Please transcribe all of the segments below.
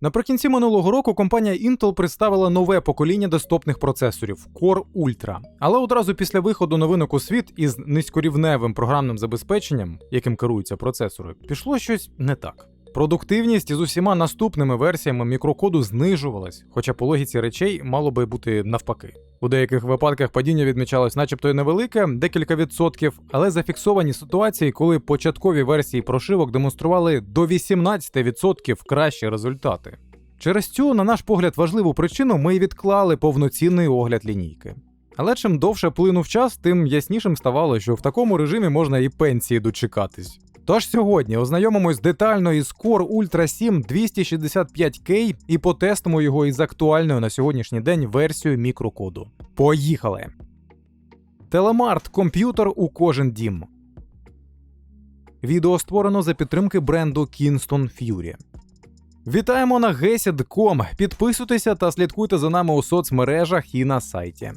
Наприкінці минулого року компанія Intel представила нове покоління десктопних процесорів Core Ultra. Але одразу після виходу новинок у світ із низькорівневим програмним забезпеченням, яким керуються процесори, пішло щось не так. Продуктивність із усіма наступними версіями мікрокоду знижувалась, хоча по логіці речей мало би бути навпаки. У деяких випадках падіння відмічалось, начебто й невелике, декілька відсотків, але зафіксовані ситуації, коли початкові версії прошивок демонстрували до 18% кращі результати. Через цю, на наш погляд, важливу причину ми й відклали повноцінний огляд лінійки. Але чим довше плинув час, тим яснішим ставало, що в такому режимі можна і пенсії дочекатись. Тож сьогодні ознайомимось детально із Core Ultra 7 265K і потестимо його із актуальною на сьогоднішній день версією мікрокоду. Поїхали! Телемарт комп'ютер у кожен дім. Відео створено за підтримки бренду Kingston Fury. Вітаємо на gesid.com. Підписуйтеся та слідкуйте за нами у соцмережах і на сайті.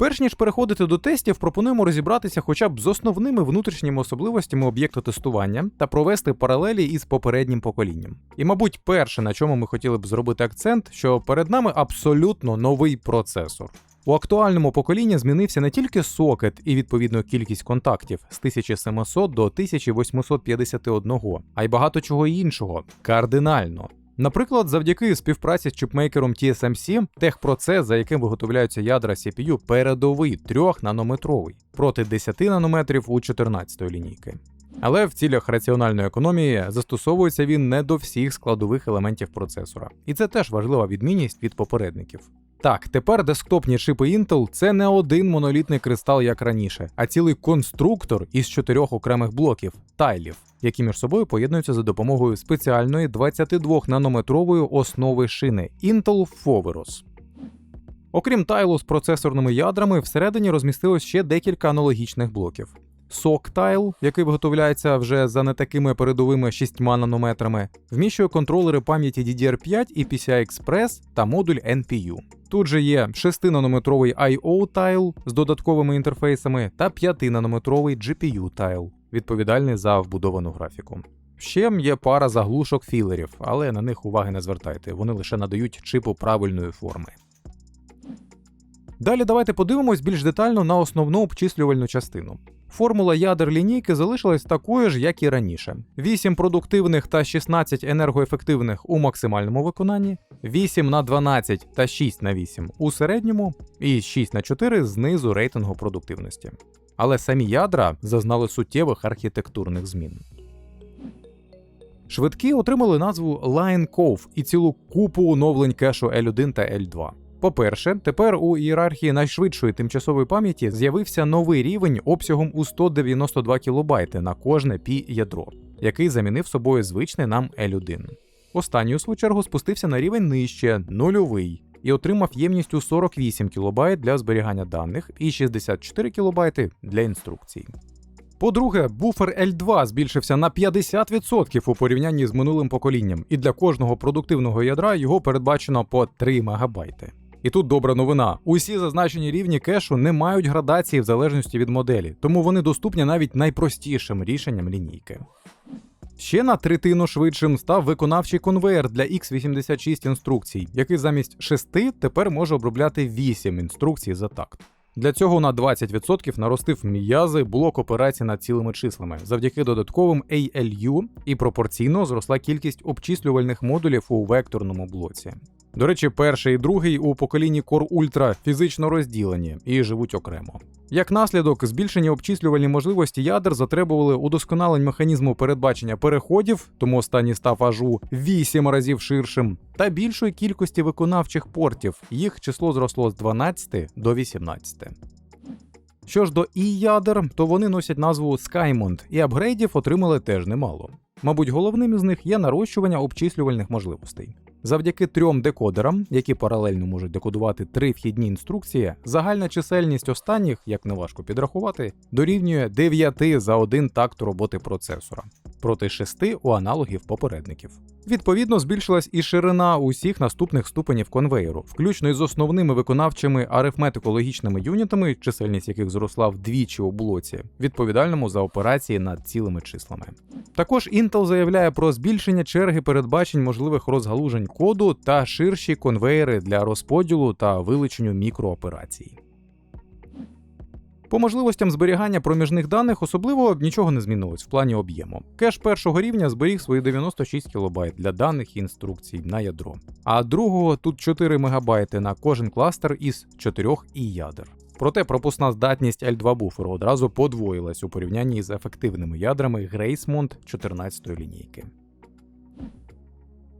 Перш ніж переходити до тестів, пропонуємо розібратися хоча б з основними внутрішніми особливостями об'єкту тестування та провести паралелі із попереднім поколінням. І, мабуть, перше, на чому ми хотіли б зробити акцент, що перед нами абсолютно новий процесор. У актуальному поколінні змінився не тільки сокет і відповідно кількість контактів з 1700 до 1851, а й багато чого іншого кардинально. Наприклад, завдяки співпраці з чіпмейкером TSMC, техпроцес, за яким виготовляються ядра CPU, передовий 3-нанометровий проти 10 нанометрів у 14 лінійки. Але в цілях раціональної економії застосовується він не до всіх складових елементів процесора, і це теж важлива відмінність від попередників. Так, тепер десктопні чипи Intel це не один монолітний кристал, як раніше, а цілий конструктор із чотирьох окремих блоків тайлів, які між собою поєднуються за допомогою спеціальної 22-нанометрової основи шини Intel Foveros. Окрім тайлу з процесорними ядрами, всередині розмістилось ще декілька аналогічних блоків. SOC тайл, який виготовляється вже за не такими передовими 6 нанометрами, вміщує контролери пам'яті DDR5 і PCI Express та модуль NPU. Тут же є 6-нанометровий I.O. тайл з додатковими інтерфейсами та 5-нанометровий GPU тайл, відповідальний за вбудовану графіку. Ще є пара заглушок філерів, але на них уваги не звертайте, вони лише надають чипу правильної форми. Далі давайте подивимось більш детально на основну обчислювальну частину. Формула ядер лінійки залишилась такою ж, як і раніше: 8 продуктивних та 16 енергоефективних у максимальному виконанні, 8 на 12 та 6 на 8 у середньому, і 6 на 4 знизу рейтингу продуктивності. Але самі ядра зазнали суттєвих архітектурних змін. Швидкі отримали назву Line Cove і цілу купу оновлень кешу L1 та L2. По-перше, тепер у ієрархії найшвидшої тимчасової пам'яті з'явився новий рівень обсягом у 192 кБ на кожне пі ядро, який замінив собою звичний нам L1. Останній у свою чергу спустився на рівень нижче, нульовий, і отримав ємність у 48 кБ для зберігання даних і 64 кБ для інструкцій. По-друге, буфер L2 збільшився на 50% у порівнянні з минулим поколінням, і для кожного продуктивного ядра його передбачено по 3 МБ. І тут добра новина: усі зазначені рівні кешу не мають градації в залежності від моделі, тому вони доступні навіть найпростішим рішенням лінійки. Ще на третину швидшим став виконавчий конвейер для x86 інструкцій, який замість 6 тепер може обробляти 8 інструкцій за такт. Для цього на 20% наростив м'язи блок операцій над цілими числами завдяки додатковим ALU і пропорційно зросла кількість обчислювальних модулів у векторному блоці. До речі, перший і другий у поколінні Core Ultra фізично розділені і живуть окремо. Як наслідок, збільшені обчислювальні можливості ядер затребували удосконалень механізму передбачення переходів, тому останній став аж у 8 разів ширшим, та більшої кількості виконавчих портів. Їх число зросло з 12 до 18. Що ж до і ядер, то вони носять назву Skymont, і апгрейдів отримали теж немало. Мабуть, головним із них є нарощування обчислювальних можливостей. Завдяки трьом декодерам, які паралельно можуть декодувати три вхідні інструкції, загальна чисельність останніх, як не важко підрахувати, дорівнює 9 за один такт роботи процесора проти 6 у аналогів попередників. Відповідно, збільшилась і ширина усіх наступних ступенів конвейеру, включно із основними виконавчими арифметико-логічними юнітами, чисельність яких зросла вдвічі у блоці, відповідальному за операції над цілими числами. Також Intel заявляє про збільшення черги передбачень можливих розгалужень коду та ширші конвейери для розподілу та вилученню мікрооперацій. По можливостям зберігання проміжних даних особливо нічого не змінилось в плані об'єму. Кеш першого рівня зберіг свої 96 кБ для даних і інструкцій на ядро, а другого тут 4 МБ на кожен кластер із 4 і ядер. Проте пропускна здатність L2 буферу одразу подвоїлась у порівнянні з ефективними ядрами Gracemont 14 лінійки.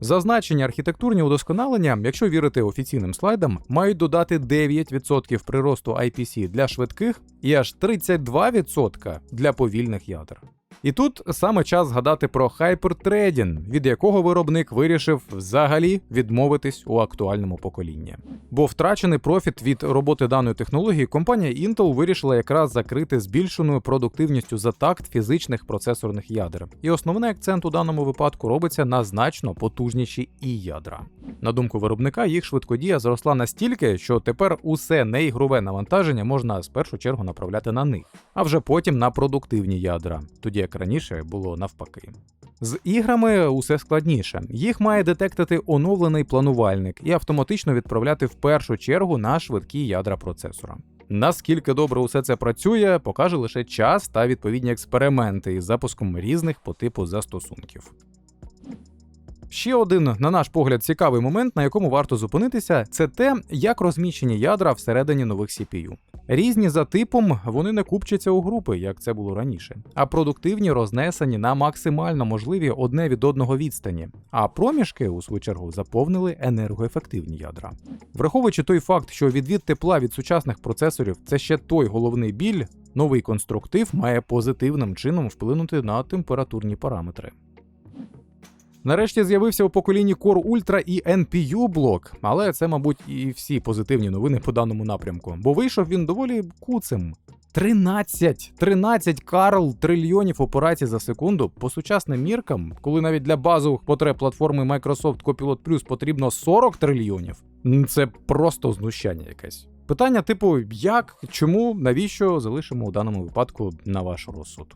Зазначені архітектурні удосконалення, якщо вірити офіційним слайдам, мають додати 9% приросту IPC для швидких і аж 32% для повільних ядер. І тут саме час згадати про Hyperthreading, від якого виробник вирішив взагалі відмовитись у актуальному поколінні. Бо втрачений профіт від роботи даної технології компанія Intel вирішила якраз закрити збільшеною продуктивністю за такт фізичних процесорних ядер. І основний акцент у даному випадку робиться на значно потужніші і ядра. На думку виробника, їх швидкодія зросла настільки, що тепер усе неігрове навантаження можна з першу чергу направляти на них, а вже потім на продуктивні ядра, тоді як раніше було навпаки. З іграми усе складніше. Їх має детектити оновлений планувальник і автоматично відправляти в першу чергу на швидкі ядра процесора. Наскільки добре усе це працює, покаже лише час та відповідні експерименти із запуском різних по типу застосунків. Ще один, на наш погляд, цікавий момент, на якому варто зупинитися, це те, як розміщені ядра всередині нових CPU. Різні за типом вони не купчаться у групи, як це було раніше, а продуктивні рознесені на максимально можливі одне від одного відстані. А проміжки, у свою чергу, заповнили енергоефективні ядра. Враховуючи той факт, що відвід тепла від сучасних процесорів це ще той головний біль, новий конструктив має позитивним чином вплинути на температурні параметри. Нарешті з'явився у поколінні Core Ultra і NPU блок, але це, мабуть, і всі позитивні новини по даному напрямку, бо вийшов він доволі куцим. 13 13 Карл трильйонів операцій за секунду по сучасним міркам, коли навіть для базових потреб платформи Microsoft Copilot Plus потрібно 40 трильйонів. Це просто знущання якесь. Питання типу, як, чому, навіщо залишимо у даному випадку на ваш розсуд.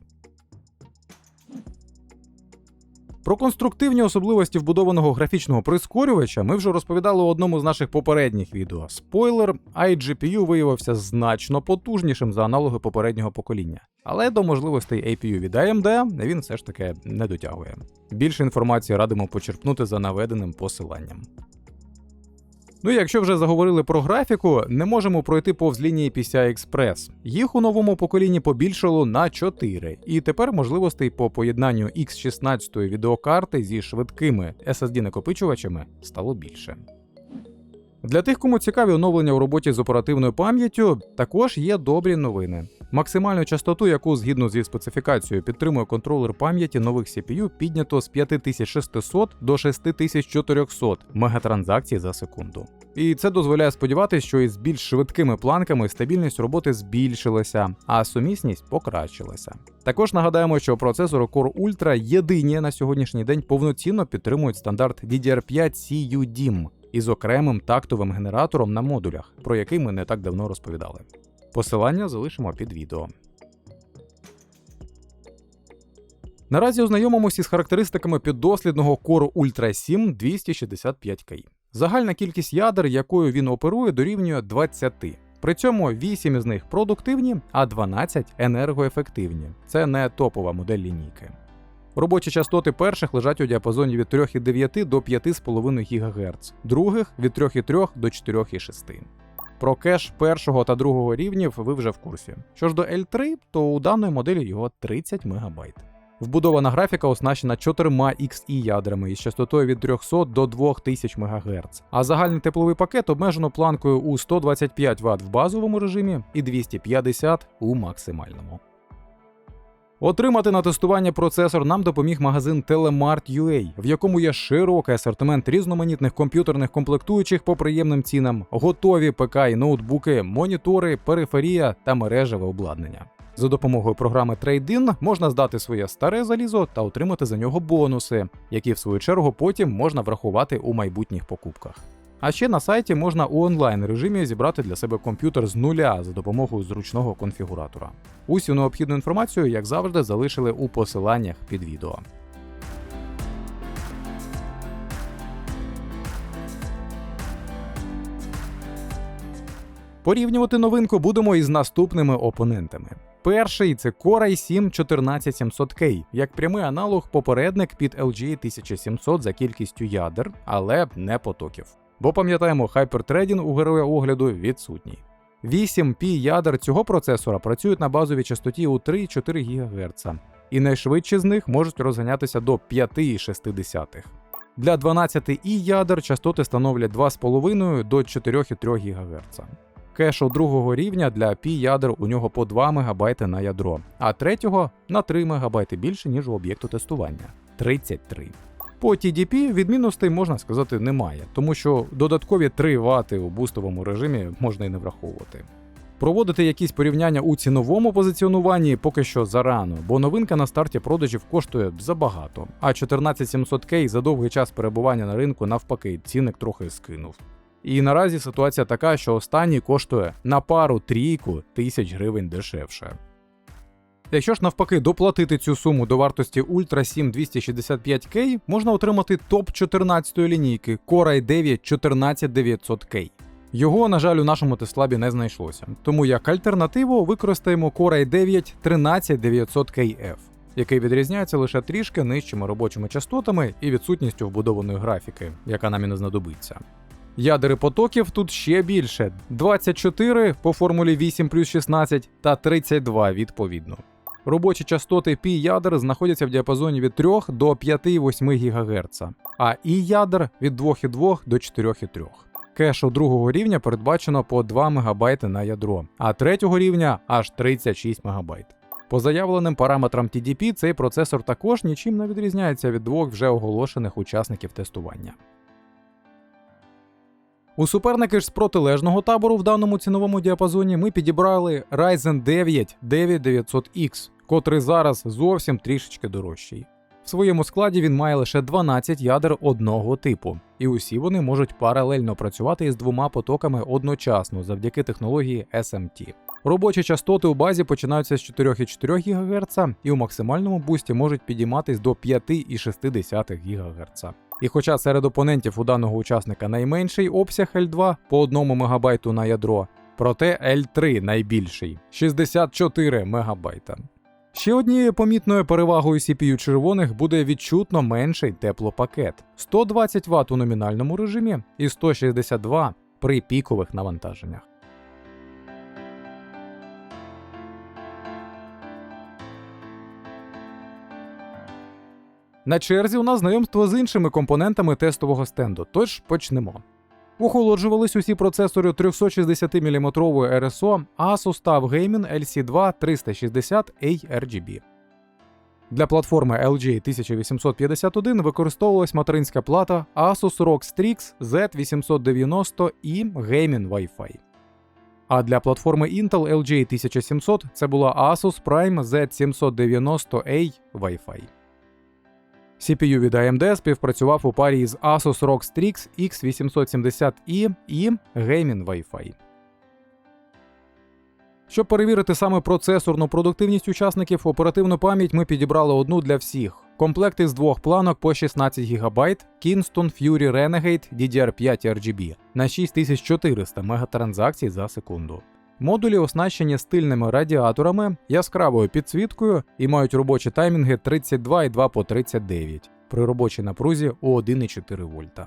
Про конструктивні особливості вбудованого графічного прискорювача ми вже розповідали у одному з наших попередніх відео. Спойлер, iGPU виявився значно потужнішим за аналоги попереднього покоління. Але до можливостей APU від AMD він все ж таки не дотягує. Більше інформації радимо почерпнути за наведеним посиланням. Ну і якщо вже заговорили про графіку, не можемо пройти повз лінії PCI Express. Їх у новому поколінні побільшало на 4, і тепер можливостей по поєднанню X16 відеокарти зі швидкими SSD-накопичувачами стало більше. Для тих, кому цікаві оновлення у роботі з оперативною пам'яттю, також є добрі новини. Максимальну частоту, яку згідно зі специфікацією підтримує контролер пам'яті нових CPU, піднято з 5600 до 6400 мегатранзакцій за секунду. І це дозволяє сподіватися, що із більш швидкими планками стабільність роботи збільшилася, а сумісність покращилася. Також нагадаємо, що процесори Core Ultra єдині на сьогоднішній день повноцінно підтримують стандарт DDR5 CUDIM із окремим тактовим генератором на модулях, про який ми не так давно розповідали. Посилання залишимо під відео. Наразі ознайомимося із характеристиками піддослідного Core Ultra 7 265K. Загальна кількість ядер, якою він оперує, дорівнює 20. При цьому 8 із них продуктивні, а 12 енергоефективні. Це не топова модель лінійки. Робочі частоти перших лежать у діапазоні від 3,9 до 5,5 ГГц, других від 3,3 до 4,6. Про кеш першого та другого рівнів ви вже в курсі. Що ж до L3, то у даної моделі його 30 МБ. Вбудована графіка оснащена 4 XE ядрами із частотою від 300 до 2000 МГц, а загальний тепловий пакет обмежено планкою у 125 Вт в базовому режимі і 250 у максимальному. Отримати на тестування процесор нам допоміг магазин Telemart.ua, в якому є широкий асортимент різноманітних комп'ютерних комплектуючих по приємним цінам, готові ПК і ноутбуки, монітори, периферія та мережеве обладнання. За допомогою програми Trade-in можна здати своє старе залізо та отримати за нього бонуси, які в свою чергу потім можна врахувати у майбутніх покупках. А ще на сайті можна у онлайн режимі зібрати для себе комп'ютер з нуля за допомогою зручного конфігуратора. Усю необхідну інформацію, як завжди, залишили у посиланнях під відео. Порівнювати новинку будемо із наступними опонентами. Перший це Core i7 14700K, як прямий аналог попередник під LG 1700 за кількістю ядер, але не потоків. Бо пам'ятаємо, Hyperthreading у героя огляду відсутній. 8 пі ядер цього процесора працюють на базовій частоті у 3,4 ГГц, і найшвидші з них можуть розганятися до 5,6. Для 12 і ядер частоти становлять 2,5 до 4,3 ГГц. Кешу другого рівня для пі ядер у нього по 2 МБ на ядро, а третього на 3 МБ більше, ніж у об'єкту тестування 33. По TDP відмінностей можна сказати немає, тому що додаткові 3 Вт у бустовому режимі можна і не враховувати. Проводити якісь порівняння у ціновому позиціонуванні поки що зарано, бо новинка на старті продажів коштує забагато, а 14700K за довгий час перебування на ринку навпаки цінник трохи скинув. І наразі ситуація така, що останній коштує на пару трійку тисяч гривень дешевше. Якщо ж навпаки доплатити цю суму до вартості Ultra 7 265K, можна отримати топ 14 лінійки Core i9 14900K. Його, на жаль, у нашому теслабі не знайшлося, тому як альтернативу використаємо Core i9 13900KF, який відрізняється лише трішки нижчими робочими частотами і відсутністю вбудованої графіки, яка нам і не знадобиться. Ядери потоків тут ще більше: 24 по формулі 8 плюс 16 та 32 відповідно. Робочі частоти пі ядер знаходяться в діапазоні від 3 до 5,8 ГГц, а і ядер від 2,2 до 4,3. Кешу другого рівня передбачено по 2 МБ на ядро, а третього рівня аж 36 МБ. По заявленим параметрам TDP цей процесор також нічим не відрізняється від двох вже оголошених учасників тестування. У суперники ж з протилежного табору в даному ціновому діапазоні ми підібрали Ryzen 9 9900X, котрий зараз зовсім трішечки дорожчий. В своєму складі він має лише 12 ядер одного типу, і усі вони можуть паралельно працювати із двома потоками одночасно завдяки технології SMT. Робочі частоти у базі починаються з 4,4 ГГц і у максимальному бусті можуть підійматись до 5,6 ГГц. І хоча серед опонентів у даного учасника найменший обсяг L2 по 1 МБ на ядро, проте L3 найбільший 64 МБ. Ще однією помітною перевагою CPU червоних буде відчутно менший теплопакет 120 Вт у номінальному режимі і 162 при пікових навантаженнях. На черзі у нас знайомство з іншими компонентами тестового стенду, тож почнемо. Охолоджувались усі процесори 360-мм RSO Asus TUF Gaming LC2 360A RGB. Для платформи LG 1851 використовувалась материнська плата Asus ROG Strix Z890i Gaming Wi-Fi. А для платформи Intel LG 1700 це була Asus Prime Z790A Wi-Fi. CPU від AMD співпрацював у парі із Asus ROG Strix X870i і Gaming Wi-Fi. Щоб перевірити саме процесорну продуктивність учасників, оперативну пам'ять ми підібрали одну для всіх. Комплект із двох планок по 16 ГБ Kingston Fury Renegade DDR5 RGB на 6400 мегатранзакцій за секунду. Модулі оснащені стильними радіаторами, яскравою підсвіткою і мають робочі таймінги 32,2 по 39 при робочій напрузі у 1,4 вольта.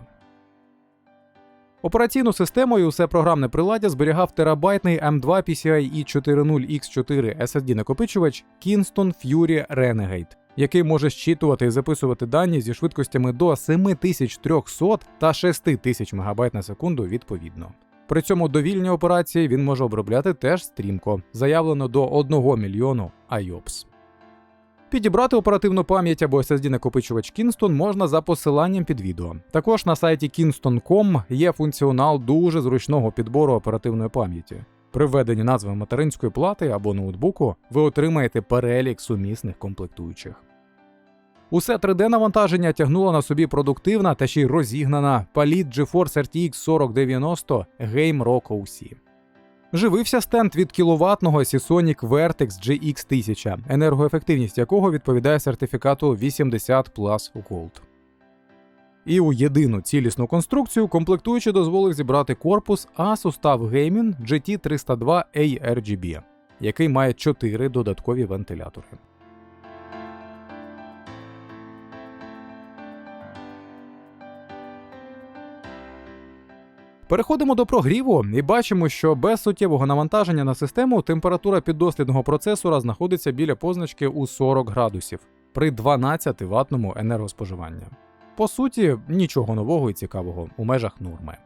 Операційну систему і усе програмне приладдя зберігав терабайтний M2 PCIe 40X4 SSD накопичувач Kingston Fury Renegade, який може щитувати і записувати дані зі швидкостями до 7300 та 6000 МБ на секунду відповідно. При цьому довільні операції він може обробляти теж стрімко, заявлено до 1 мільйону IOPS. Підібрати оперативну пам'ять або SSD накопичувач Kingston можна за посиланням під відео. Також на сайті kingston.com є функціонал дуже зручного підбору оперативної пам'яті. При введенні назви материнської плати або ноутбуку ви отримаєте перелік сумісних комплектуючих. Усе 3D-навантаження тягнуло на собі продуктивна та ще й розігнана паліт GeForce RTX 4090 Game Rock OC. Живився стенд від кіловатного Seasonic Vertex GX 1000, енергоефективність якого відповідає сертифікату 80 Plus Gold. І у єдину цілісну конструкцію комплектуючий дозволив зібрати корпус Asus TUF Gaming GT302 ARGB, який має 4 додаткові вентилятори. Переходимо до прогріву і бачимо, що без суттєвого навантаження на систему температура піддослідного процесора знаходиться біля позначки у 40 градусів при 12 ватному енергоспоживанні. По суті, нічого нового і цікавого у межах норми.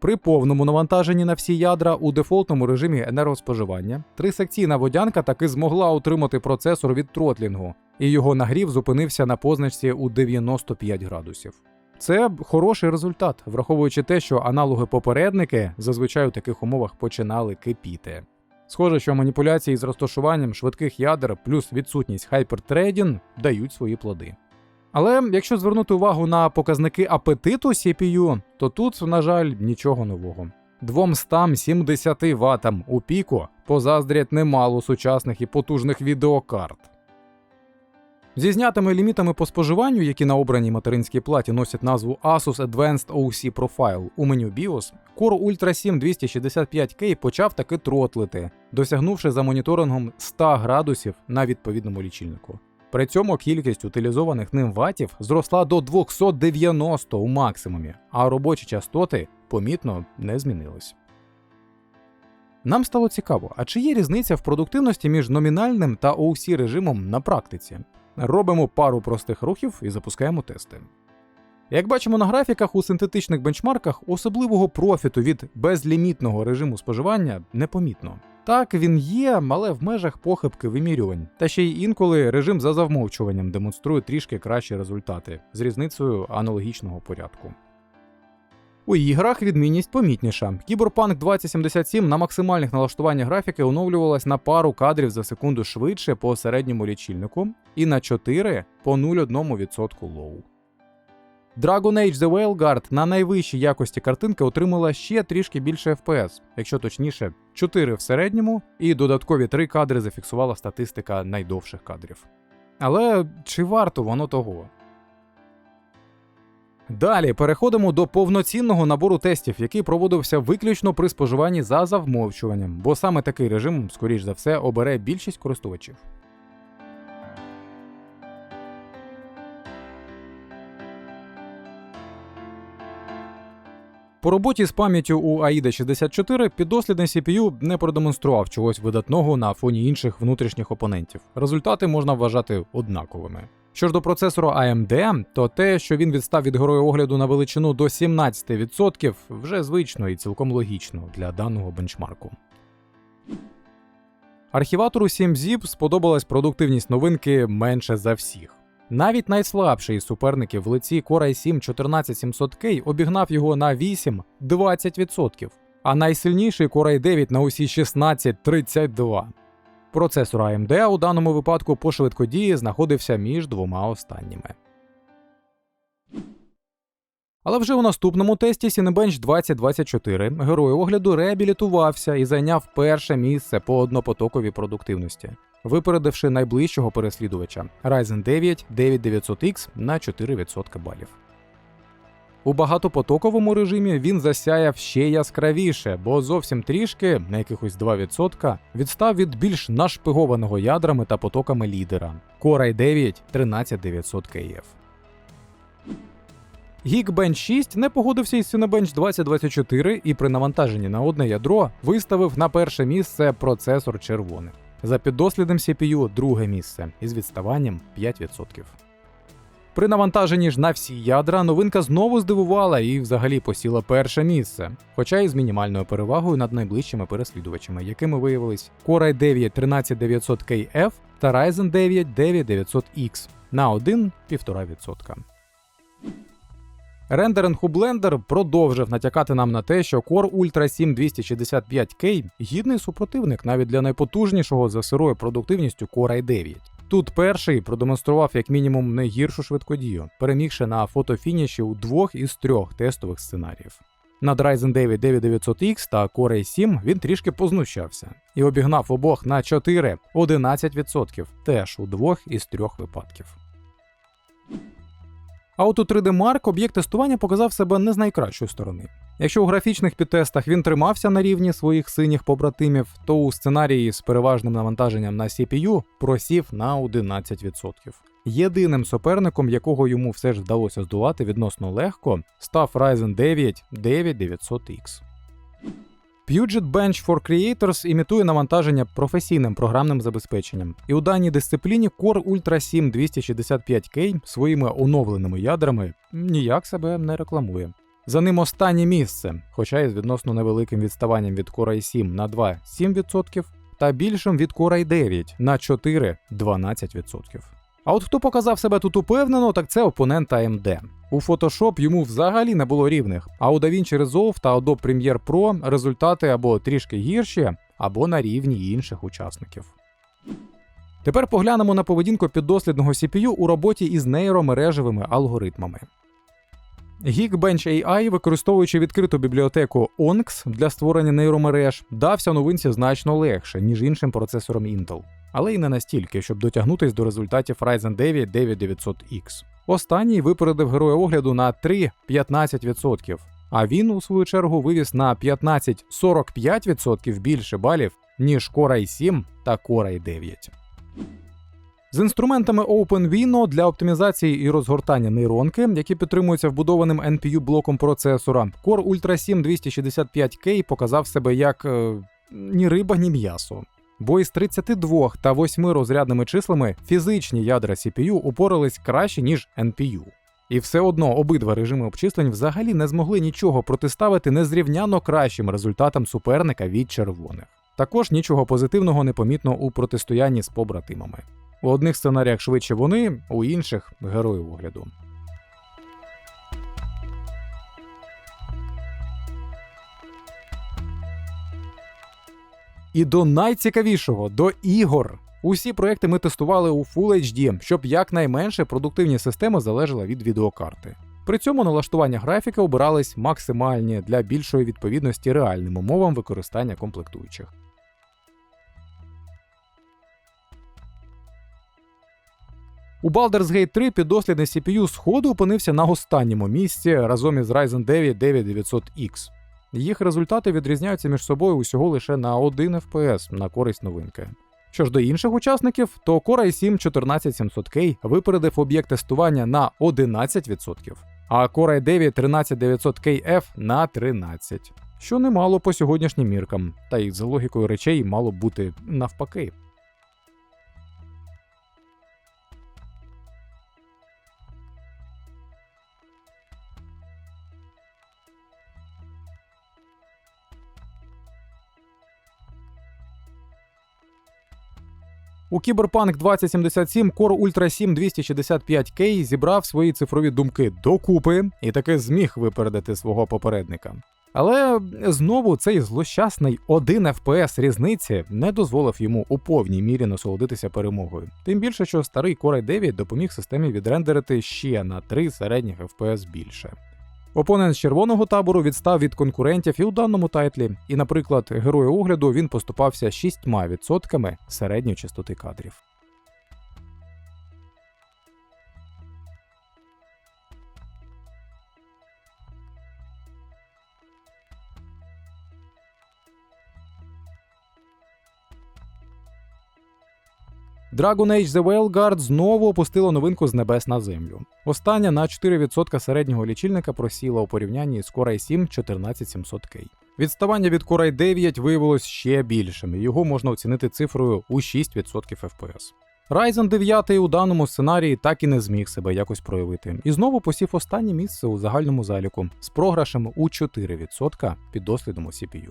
При повному навантаженні на всі ядра у дефолтному режимі енергоспоживання трисекційна водянка таки змогла утримати процесор від тротлінгу, і його нагрів зупинився на позначці у 95 градусів. Це хороший результат, враховуючи те, що аналоги-попередники зазвичай у таких умовах починали кипіти. Схоже, що маніпуляції з розташуванням швидких ядер плюс відсутність хайпертрейдінг дають свої плоди. Але якщо звернути увагу на показники апетиту CPU, то тут, на жаль, нічого нового. 270 ватам у піку позаздрять немало сучасних і потужних відеокарт. Зі знятими лімітами по споживанню, які на обраній материнській платі носять назву Asus Advanced OC Profile у меню BIOS, Core Ultra 7 265K почав таки тротлити, досягнувши за моніторингом 100 градусів на відповідному лічильнику. При цьому кількість утилізованих ним ватів зросла до 290 у максимумі, а робочі частоти помітно не змінились. Нам стало цікаво, а чи є різниця в продуктивності між номінальним та OC режимом на практиці? Робимо пару простих рухів і запускаємо тести. Як бачимо на графіках, у синтетичних бенчмарках особливого профіту від безлімітного режиму споживання непомітно. Так, він є, але в межах похибки вимірювань. Та ще й інколи режим за завмовчуванням демонструє трішки кращі результати з різницею аналогічного порядку. У іграх відмінність помітніша. Кіберпанк 2077 на максимальних налаштуваннях графіки оновлювалась на пару кадрів за секунду швидше по середньому лічильнику і на 4 по 0,1% лоу. Dragon Age The Whaleguard на найвищій якості картинки отримала ще трішки більше FPS, якщо точніше, 4 в середньому, і додаткові 3 кадри зафіксувала статистика найдовших кадрів. Але чи варто воно того? Далі переходимо до повноцінного набору тестів, який проводився виключно при споживанні за завмовчуванням, бо саме такий режим, скоріш за все, обере більшість користувачів. По роботі з пам'яттю у AIDA 64 піддослідний CPU не продемонстрував чогось видатного на фоні інших внутрішніх опонентів. Результати можна вважати однаковими. Що ж до процесору AMD, то те, що він відстав від героя огляду на величину до 17%, вже звично і цілком логічно для даного бенчмарку. Архіватору 7zip сподобалась продуктивність новинки менше за всіх. Навіть найслабший із суперників в лиці Core i7 14700K обігнав його на 8-20%, а найсильніший Core i9 на усі 16-32%. Процесор AMD у даному випадку по швидкодії знаходився між двома останніми. Але вже у наступному тесті Cinebench 2024 герой огляду реабілітувався і зайняв перше місце по однопотоковій продуктивності, випередивши найближчого переслідувача Ryzen 9 9900X на 4% балів. У багатопотоковому режимі він засяяв ще яскравіше, бо зовсім трішки, на якихось 2%, відстав від більш нашпигованого ядрами та потоками лідера Core i9 13900KF. Geekbench 6 не погодився із Cinebench 2024 і при навантаженні на одне ядро виставив на перше місце процесор червоний. За піддослідним CPU друге місце із відставанням 5%. При навантаженні ж на всі ядра новинка знову здивувала і взагалі посіла перше місце, хоча і з мінімальною перевагою над найближчими переслідувачами, якими виявились Core i9 13900KF та Ryzen 9 9900X на 1-1,5%. Рендеринг у Blender продовжив натякати нам на те, що Core Ultra 7 265K гідний супротивник навіть для найпотужнішого за сирою продуктивністю Core i9. Тут перший продемонстрував як мінімум не гіршу швидкодію, перемігши на фотофініші у двох із трьох тестових сценаріїв. Над Ryzen 9 9900X та Core i7 він трішки познущався і обігнав обох на 4 11%, теж у двох із трьох випадків. А от у 3D Mark об'єкт тестування показав себе не з найкращої сторони. Якщо у графічних підтестах він тримався на рівні своїх синіх побратимів, то у сценарії з переважним навантаженням на CPU просів на 11%. Єдиним суперником, якого йому все ж вдалося здолати відносно легко, став Ryzen 9 9900X. Puget Bench for Creators імітує навантаження професійним програмним забезпеченням, і у даній дисципліні Core Ultra 7 265K своїми оновленими ядрами ніяк себе не рекламує. За ним останнє місце, хоча й з відносно невеликим відставанням від Core i7 на 2,7% та більшим від Core i9 на 4,12%. А от хто показав себе тут упевнено, так це опонент AMD. У Photoshop йому взагалі не було рівних, а у DaVinci Resolve та Adobe Premiere Pro результати або трішки гірші, або на рівні інших учасників. Тепер поглянемо на поведінку піддослідного CPU у роботі із нейромережевими алгоритмами. Geekbench AI, використовуючи відкриту бібліотеку ONX для створення нейромереж, дався новинці значно легше, ніж іншим процесорам Intel. Але й не настільки, щоб дотягнутись до результатів Ryzen 9 9900X. Останній випередив героя огляду на 3-15%, а він, у свою чергу, вивіз на 15-45% більше балів, ніж Core i7 та Core i9. З інструментами OpenVINO для оптимізації і розгортання нейронки, які підтримуються вбудованим NPU блоком процесора, Core Ultra 7 265K показав себе як е, ні риба, ні м'ясо. Бо із 32 та 8 розрядними числами фізичні ядра CPU упорались краще, ніж NPU. І все одно обидва режими обчислень взагалі не змогли нічого протиставити незрівняно кращим результатам суперника від червоних. Також нічого позитивного не помітно у протистоянні з побратимами. У одних сценаріях швидше вони, у інших герої огляду. І до найцікавішого до ігор. Усі проекти ми тестували у Full HD, щоб якнайменше продуктивні системи залежали від відеокарти. При цьому налаштування графіки обирались максимальні для більшої відповідності реальним умовам використання комплектуючих. У Baldur's Gate 3 піддослідний CPU сходу опинився на останньому місці разом із Ryzen 9 9900X. Їх результати відрізняються між собою усього лише на 1 FPS на користь новинки. Що ж до інших учасників, то Core i7 14700K випередив об'єкт тестування на 11%, а Core i9 13900KF на 13%, що немало по сьогоднішнім міркам, та й за логікою речей мало бути навпаки. У Cyberpunk 2077 Core Ultra 7 265K зібрав свої цифрові думки докупи і таки зміг випередити свого попередника. Але знову цей злощасний 1 FPS різниці не дозволив йому у повній мірі насолодитися перемогою. Тим більше, що старий Core i9 допоміг системі відрендерити ще на 3 середніх FPS більше. Опонент з червоного табору відстав від конкурентів і у даному тайтлі, і, наприклад, герою огляду він поступався 6% середньої частоти кадрів. Dragon Age The Whaleguard знову опустила новинку з небес на землю. Остання на 4% середнього лічильника просіла у порівнянні з Core i7 14700K. Відставання від Core i9 виявилось ще більшим, і його можна оцінити цифрою у 6% FPS. Ryzen 9 у даному сценарії так і не зміг себе якось проявити, і знову посів останнє місце у загальному заліку з програшем у 4% під дослідом у CPU.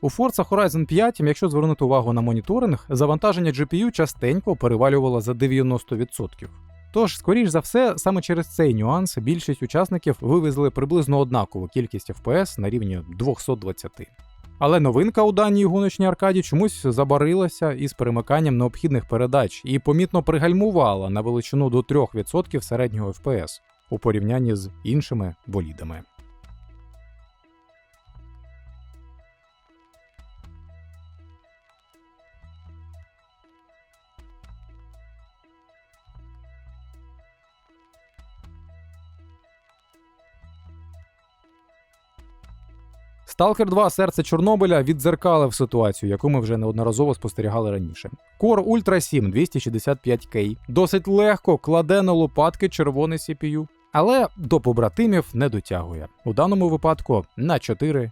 У Forza Horizon 5, якщо звернути увагу на моніторинг, завантаження GPU частенько перевалювало за 90%. Тож, скоріш за все, саме через цей нюанс більшість учасників вивезли приблизно однакову кількість FPS на рівні 220. Але новинка у даній гоночній аркаді чомусь забарилася із перемиканням необхідних передач і помітно пригальмувала на величину до 3% середнього FPS у порівнянні з іншими болідами. Stalker 2 серце Чорнобиля віддзеркалив ситуацію, яку ми вже неодноразово спостерігали раніше. Core Ultra 7 265K досить легко кладе на лопатки червоний CPU, але до побратимів не дотягує. У даному випадку на 4-5%.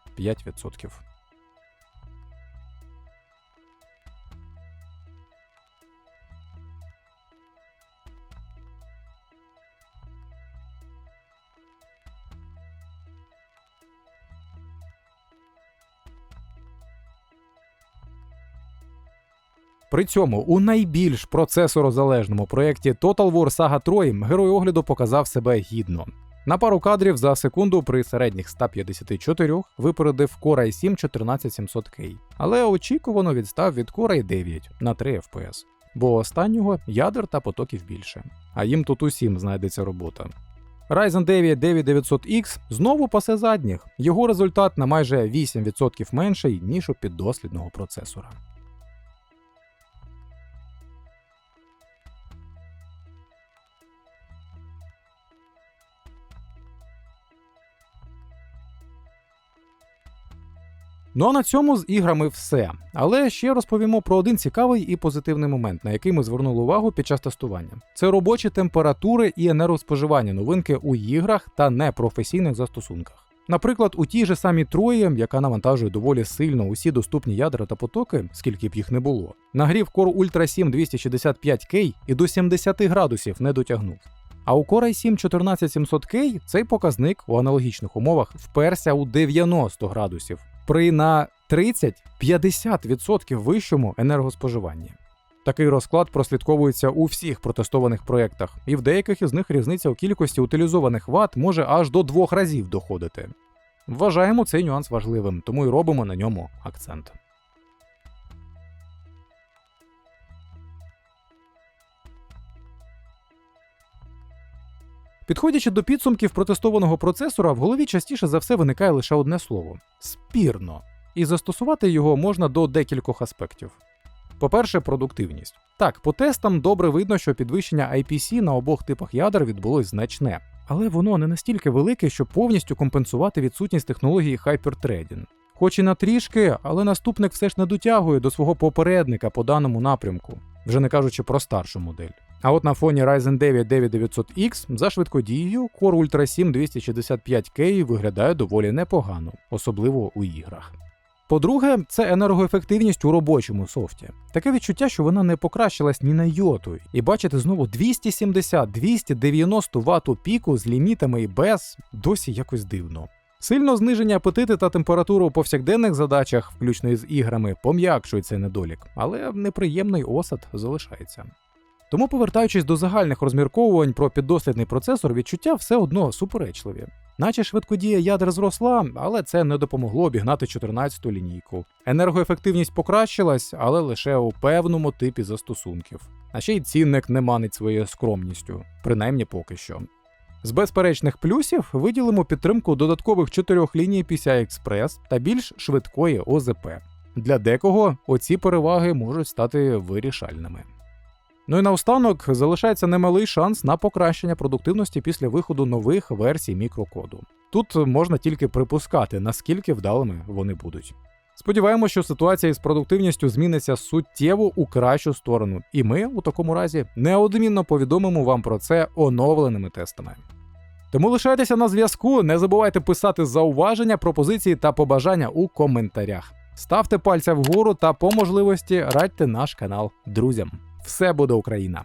При цьому у найбільш процесорозалежному проєкті Total War Saga Troy герой огляду показав себе гідно. На пару кадрів за секунду при середніх 154 випередив Core i7 14700K, але очікувано відстав від Core i9 на 3 FPS, бо останнього ядер та потоків більше. А їм тут усім знайдеться робота. Ryzen 9 9900X знову пасе задніх. Його результат на майже 8% менший, ніж у піддослідного процесора. Ну а на цьому з іграми все. Але ще розповімо про один цікавий і позитивний момент, на який ми звернули увагу під час тестування. Це робочі температури і енергоспоживання новинки у іграх та непрофесійних застосунках. Наприклад, у тій же самій Трої, яка навантажує доволі сильно усі доступні ядра та потоки, скільки б їх не було, нагрів Core Ultra 7 265K і до 70 градусів не дотягнув. А у Core i7 14700K цей показник у аналогічних умовах вперся у 90 градусів при на 30-50% вищому енергоспоживанні. Такий розклад прослідковується у всіх протестованих проєктах, і в деяких із них різниця у кількості утилізованих ват може аж до двох разів доходити. Вважаємо цей нюанс важливим, тому й робимо на ньому акцент. Підходячи до підсумків протестованого процесора, в голові частіше за все виникає лише одне слово спірно. І застосувати його можна до декількох аспектів. По-перше, продуктивність. Так, по тестам добре видно, що підвищення IPC на обох типах ядер відбулось значне, але воно не настільки велике, щоб повністю компенсувати відсутність технології Hyperthreading. Хоч і на трішки, але наступник все ж не дотягує до свого попередника по даному напрямку, вже не кажучи про старшу модель. А от на фоні Ryzen 9 9900X за швидкодією Core Ultra 7 265K виглядає доволі непогано, особливо у іграх. По-друге, це енергоефективність у робочому софті. Таке відчуття, що вона не покращилась ні на йоту, і бачити знову 270-290 Вт піку з лімітами і без досі якось дивно. Сильно зниження апетити та температури у повсякденних задачах, включно із іграми, пом'якшують цей недолік, але неприємний осад залишається. Тому, повертаючись до загальних розмірковувань про піддослідний процесор, відчуття все одно суперечливі. Наче швидкодія ядер зросла, але це не допомогло обігнати 14-ту лінійку. Енергоефективність покращилась, але лише у певному типі застосунків. А ще й цінник не манить своєю скромністю, принаймні поки що. З безперечних плюсів виділимо підтримку додаткових чотирьох ліній PCI Express та більш швидкої ОЗП. Для декого оці переваги можуть стати вирішальними. Ну і наостанок залишається немалий шанс на покращення продуктивності після виходу нових версій мікрокоду. Тут можна тільки припускати, наскільки вдалими вони будуть. Сподіваємося, що ситуація із продуктивністю зміниться суттєво у кращу сторону, і ми у такому разі неодмінно повідомимо вам про це оновленими тестами. Тому лишайтеся на зв'язку, не забувайте писати зауваження, пропозиції та побажання у коментарях. Ставте пальця вгору та по можливості радьте наш канал друзям. Все буде Україна!